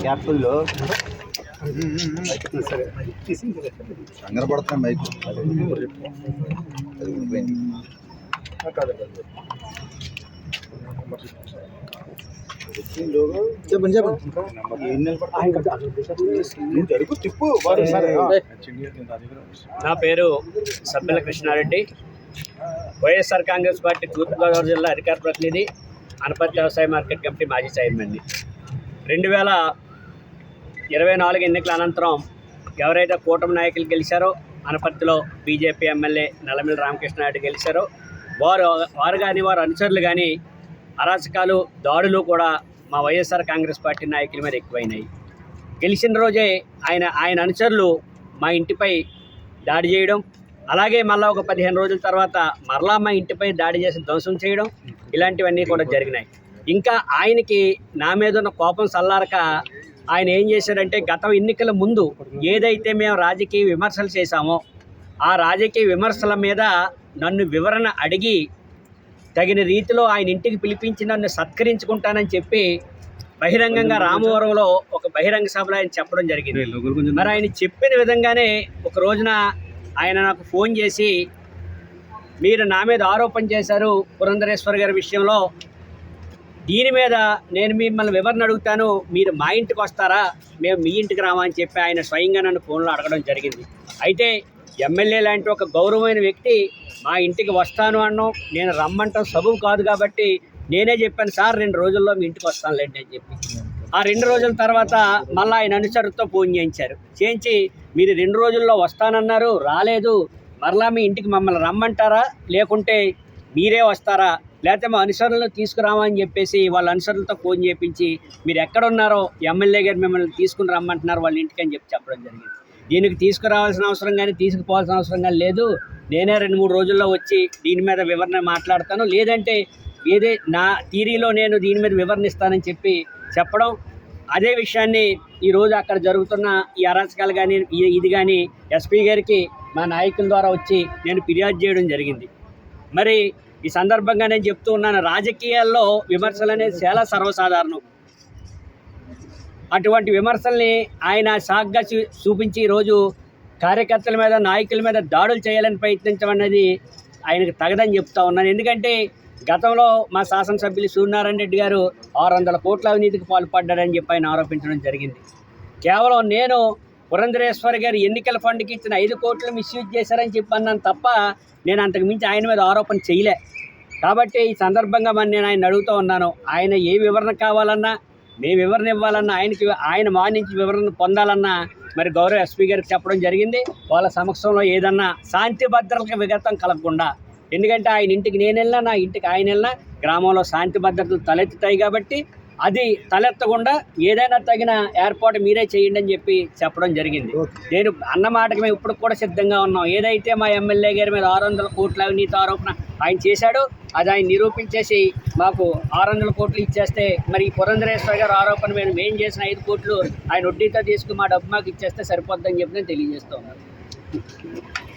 క్యాప్సూల్లో కంగారు పడుతున్నా మైక్. చెప్పండి. చెప్పండి నా పేరు సబ్బెల కృష్ణారెడ్డి. వైఎస్ఆర్ కాంగ్రెస్ పార్టీ తూర్పుగోదావరి జిల్లా అధికార ప్రతినిధి అనపర్తి వ్యవసాయ మార్కెట్ కమిటీ మాజీ చైర్మన్ని రెండు వేల ఇరవై నాలుగు ఎన్నికల అనంతరం ఎవరైతే కూటమి నాయకులు గెలిచారో అనపర్తిలో బీజేపీ ఎమ్మెల్యే నల్లమిల్లి నాయుడు గెలిచారో వారు వారు కానీ వారు అనుచరులు కానీ అరాచకాలు దాడులు కూడా మా వైఎస్ఆర్ కాంగ్రెస్ పార్టీ నాయకుల మీద ఎక్కువైనాయి. గెలిచిన రోజే ఆయన ఆయన అనుచరులు మా ఇంటిపై దాడి చేయడం అలాగే మళ్ళీ ఒక పదిహేను రోజుల తర్వాత మరలా మా ఇంటిపై దాడి చేసి ధ్వంసం చేయడం ఇలాంటివన్నీ కూడా జరిగినాయి. ఇంకా ఆయనకి నా మీద ఉన్న కోపం సల్లారక ఆయన ఏం చేశారంటే గత ఎన్నికల ముందు ఏదైతే మేము రాజకీయ విమర్శలు చేశామో ఆ రాజకీయ విమర్శల మీద నన్ను వివరణ అడిగి తగిన రీతిలో ఆయన ఇంటికి పిలిపించి నన్ను సత్కరించుకుంటానని చెప్పి బహిరంగంగా రామవరంలో ఒక బహిరంగ సభలో ఆయన చెప్పడం జరిగింది. మరి ఆయన చెప్పిన విధంగానే ఒక రోజున ఆయన నాకు ఫోన్ చేసి మీరు నా మీద ఆరోపణ చేశారు పురంధరేశ్వర్ గారి విషయంలో దీని మీద నేను మిమ్మల్ని వివరణ అడుగుతాను. మీరు మా ఇంటికి వస్తారా? మేము మీ ఇంటికి రామా అని చెప్పి ఆయన స్వయంగా నన్ను ఫోన్లో అడగడం జరిగింది. అయితే ఎమ్మెల్యే లాంటి ఒక గౌరవమైన వ్యక్తి మా ఇంటికి వస్తాను అన్నాం. నేను రమ్మంటాం సబబు కాదు కాబట్టి నేనే చెప్పాను సార్ రెండు రోజుల్లో మీ ఇంటికి వస్తాను లేండి అని చెప్పి. ఆ రెండు రోజుల తర్వాత మళ్ళీ ఆయన అనుసరుతో ఫోన్ చేయించారు. చేయించి మీరు రెండు రోజుల్లో వస్తానన్నారు రాలేదు. మరలా మీ ఇంటికి మమ్మల్ని రమ్మంటారా? లేకుంటే మీరే వస్తారా? లేకపోతే మా అనుసరణలో తీసుకురామని చెప్పేసి వాళ్ళ అనుసరులతో ఫోన్ చేయించి మీరు ఎక్కడున్నారో ఎమ్మెల్యే గారు మిమ్మల్ని తీసుకుని రమ్మంటున్నారు వాళ్ళ ఇంటికి అని చెప్పి చెప్పడం జరిగింది. దీనికి తీసుకురావాల్సిన అవసరం కానీ తీసుకుపోవాల్సిన అవసరం కానీ లేదు. నేనే రెండు మూడు రోజుల్లో వచ్చి దీని మీద వివరణ మాట్లాడతాను. లేదంటే ఏదే నా థీరీలో నేను దీని మీద వివరణ ఇస్తానని చెప్పి చెప్పడం. అదే విషయాన్ని ఈరోజు అక్కడ జరుగుతున్న ఈ అరాచకాలు కానీ ఇది కానీ ఎస్పీ గారికి మా నాయకుల ద్వారా వచ్చి నేను ఫిర్యాదు చేయడం జరిగింది. మరి ఈ సందర్భంగా నేను చెప్తూ ఉన్నాను రాజకీయాల్లో విమర్శలు అనేది చాలా సర్వసాధారణం. అటువంటి విమర్శల్ని ఆయన సాగ్గా చూ- చూపించి ఈరోజు కార్యకర్తల మీద నాయకుల మీద దాడులు చేయాలని ప్రయత్నించడం అనేది ఆయనకు తగదని చెప్తా ఉన్నాను. ఎందుకంటే గతంలో మా శాసనసభ్యులు సూర్యనారాయణ రెడ్డి గారు ఆరు వందల కోట్ల అవినీతికి పాల్పడ్డారని చెప్పి ఆయన ఆరోపించడం జరిగింది. కేవలం నేను పురంధరేశ్వరి గారు ఎన్నికల ఫండ్కి ఇచ్చిన ఐదు కోట్లు మిస్యూజ్ చేశారని చెప్పన్నాను తప్ప నేను అంతకు మించి ఆయన మీద ఆరోపణ చేయలే. కాబట్టి ఈ సందర్భంగా మరి నేను ఆయన అడుగుతూ ఉన్నాను. ఆయన ఏ వివరణ కావాలన్నా మేము వివరణ ఇవ్వాలన్నా ఆయనకి ఆయన మా నుంచి వివరణ పొందాలన్నా మరి గౌరవ ఎస్పీ గారికి చెప్పడం జరిగింది. వాళ్ళ సమక్షంలో ఏదన్నా శాంతి భద్రతలకు విగతం కలగకుండా. ఎందుకంటే ఆయన ఇంటికి నేను వెళ్ళినా నా ఇంటికి ఆయన వెళ్ళినా గ్రామంలో శాంతి భద్రతలు తలెత్తుతాయి కాబట్టి అది తలెత్తకుండా ఏదైనా తగిన ఏర్పాటు మీరే చేయండి అని చెప్పి చెప్పడం జరిగింది. నేను అన్న మాటకి మేము ఇప్పుడు కూడా సిద్ధంగా ఉన్నాం. ఏదైతే మా ఎమ్మెల్యే గారి మీద ఆరు వందల కోట్ల అవినీతి ఆరోపణ ఆయన చేశాడో అది ఆయన నిరూపించేసి మాకు ఆరు వందల కోట్లు ఇచ్చేస్తే మరి పురంధరేశ్వర గారు ఆరోపణ మీద మేము చేసిన ఐదు కోట్లు ఆయన వడ్డీతో తీసుకుని మా డబ్బు మాకు ఇచ్చేస్తే సరిపోద్దని చెప్పి నేను తెలియజేస్తూ ఉన్నాను.